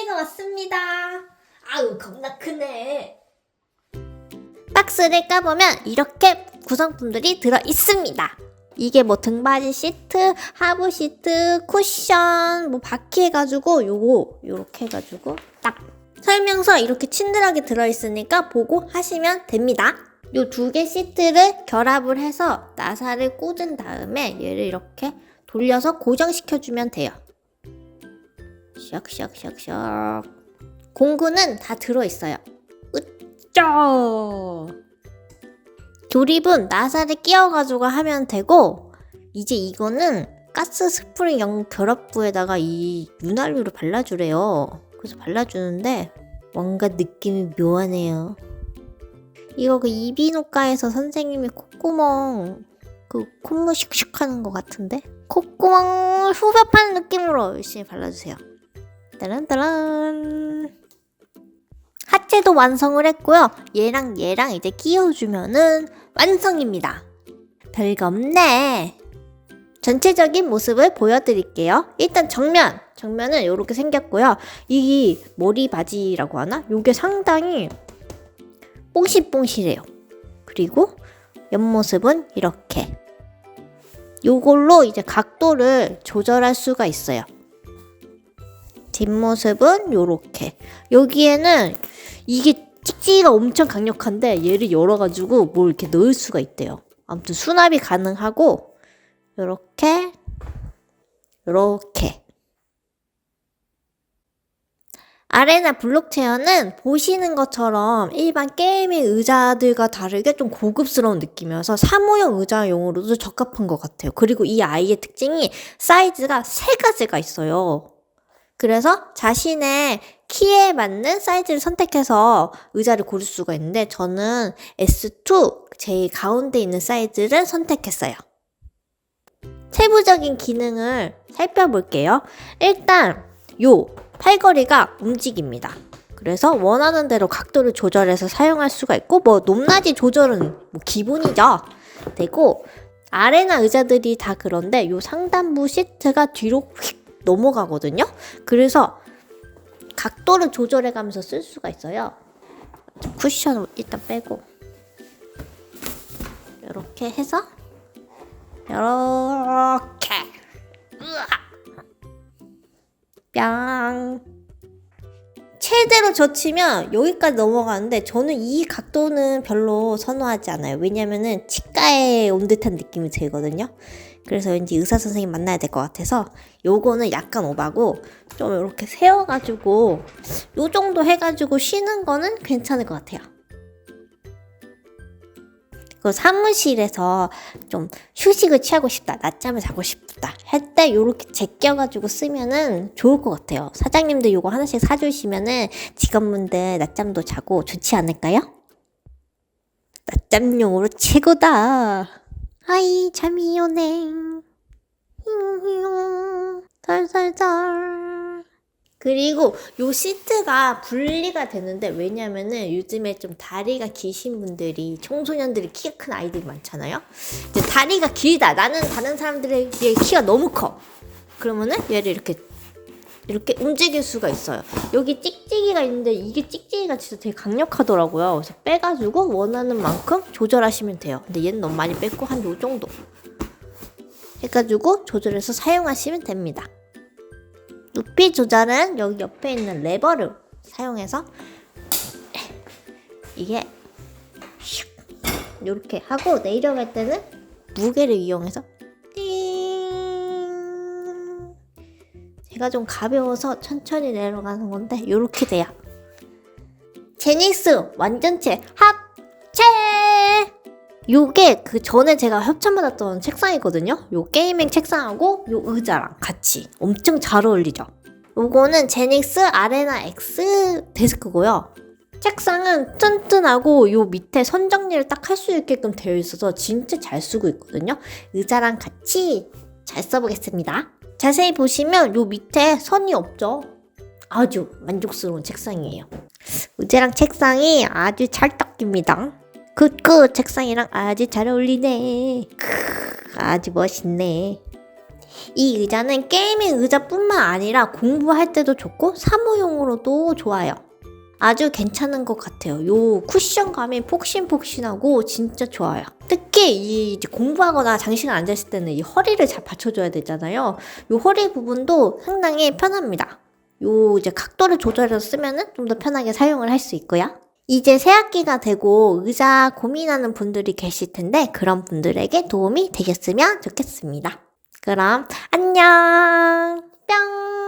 선물이가 왔습니다. 아우 겁나 크네. 박스를 까보면 이렇게 구성품들이 들어 있습니다. 이게 뭐 등받이 시트, 하부 시트, 쿠션, 뭐 바퀴 해가지고 요거 요렇게 해가지고 딱 설명서 이렇게 친절하게 들어 있으니까 보고 하시면 됩니다. 요 두 개 시트를 결합을 해서 나사를 꽂은 다음에 얘를 이렇게 돌려서 고정시켜주면 돼요. 샥샥샥샥 공구는 다 들어있어요. 으짜 조립은 나사를 끼워가지고 하면 되고 이제 이거는 가스 스프링 영 결합부에다가 이 윤활유를 발라주래요. 그래서 발라주는데 뭔가 느낌이 묘하네요. 이거 그 이비인후과에서 선생님이 콧구멍 그 콧물 슉슉 하는 것 같은데 콧구멍 후벼 파는 느낌으로 열심히 발라주세요. 따란따란 하체도 완성을 했고요. 얘랑 얘랑 이제 끼워주면은 완성입니다. 별거 없네. 전체적인 모습을 보여드릴게요. 일단 정면, 정면은 이렇게 생겼고요. 이 머리 바지라고 하나? 요게 상당히 뽕실뽕실해요. 그리고 옆모습은 이렇게. 요걸로 이제 각도를 조절할 수가 있어요. 뒷모습은 요렇게. 여기에는 이게 찍찍이가 엄청 강력한데 얘를 열어가지고 뭘 이렇게 넣을 수가 있대요. 아무튼 수납이 가능하고 요렇게 요렇게 아레나 블록체어는 보시는 것처럼 일반 게이밍 의자들과 다르게 좀 고급스러운 느낌이어서 사무용 의자용으로도 적합한 것 같아요. 그리고 이 아이의 특징이 사이즈가 세 가지가 있어요. 그래서 자신의 키에 맞는 사이즈를 선택해서 의자를 고를 수가 있는데 저는 S2 제일 가운데 있는 사이즈를 선택했어요. 세부적인 기능을 살펴볼게요. 일단 요 팔걸이가 움직입니다. 그래서 원하는 대로 각도를 조절해서 사용할 수가 있고 뭐 높낮이 조절은 뭐 기본이죠. 되고 아레나 의자들이 다 그런데 요 상단부 시트가 뒤로 휙 넘어가거든요. 그래서 각도를 조절해 가면서 쓸 수가 있어요. 쿠션을 일단 빼고 이렇게 해서 이렇게 뿅 최대로 젖히면 여기까지 넘어가는데 저는 이 각도는 별로 선호하지 않아요. 왜냐면은 치과에 온 듯한 느낌이 들거든요. 그래서 왠지 의사 선생님 만나야 될 것 같아서 요거는 약간 오바고 좀 이렇게 세워가지고 요 정도 해가지고 쉬는 거는 괜찮을 것 같아요. 그 사무실에서 좀 휴식을 취하고 싶다, 낮잠을 자고 싶다 할 때 요렇게 제껴가지고 쓰면은 좋을 것 같아요. 사장님들 요거 하나씩 사주시면은 직원분들 낮잠도 자고 좋지 않을까요? 낮잠용으로 최고다. 아이 잠이 오네. 덜덜덜. 그리고 요 시트가 분리가 되는데 왜냐면은 요즘에 좀 다리가 기신 분들이 청소년들이 키가 큰 아이들이 많잖아요. 이제 다리가 길다. 나는 다른 사람들에 키가 너무 커. 그러면은 얘를 이렇게 이렇게 움직일 수가 있어요. 여기 찍찍이가 있는데 이게 찍찍이가 진짜 되게 강력하더라고요. 그래서 빼가지고 원하는 만큼 조절하시면 돼요. 근데 얘는 너무 많이 뺐고 한 요 정도 해가지고 조절해서 사용하시면 됩니다. 높이 조절은 여기 옆에 있는 레버를 사용해서 이게 슉 이렇게 하고 내려갈 때는 무게를 이용해서 제가 좀 가벼워서 천천히 내려가는 건데 이렇게 돼요. 제닉스 완전체 합체 요게 그 전에 제가 협찬받았던 책상이거든요. 요 게이밍 책상하고 요 의자랑 같이 엄청 잘 어울리죠. 요거는 제닉스 아레나 X 데스크고요. 책상은 튼튼하고 요 밑에 선 정리를 딱 할 수 있게끔 되어 있어서 진짜 잘 쓰고 있거든요. 의자랑 같이 잘 써보겠습니다. 자세히 보시면 요 밑에 선이 없죠. 아주 만족스러운 책상이에요. 의자랑 책상이 아주 잘 닦입니다. 굿굿 책상이랑 아주 잘 어울리네. 크, 아주 멋있네. 이 의자는 게이밍 의자뿐만 아니라 공부할 때도 좋고 사무용으로도 좋아요. 아주 괜찮은 것 같아요. 요 쿠션감이 폭신폭신하고 진짜 좋아요. 특히 이 공부하거나 장시간 앉아있을 때는 이 허리를 잘 받쳐줘야 되잖아요. 요 허리 부분도 상당히 편합니다. 요 이제 각도를 조절해서 쓰면은 좀 더 편하게 사용을 할 수 있고요. 이제 새학기가 되고 의자 고민하는 분들이 계실 텐데 그런 분들에게 도움이 되셨으면 좋겠습니다. 그럼 안녕 뿅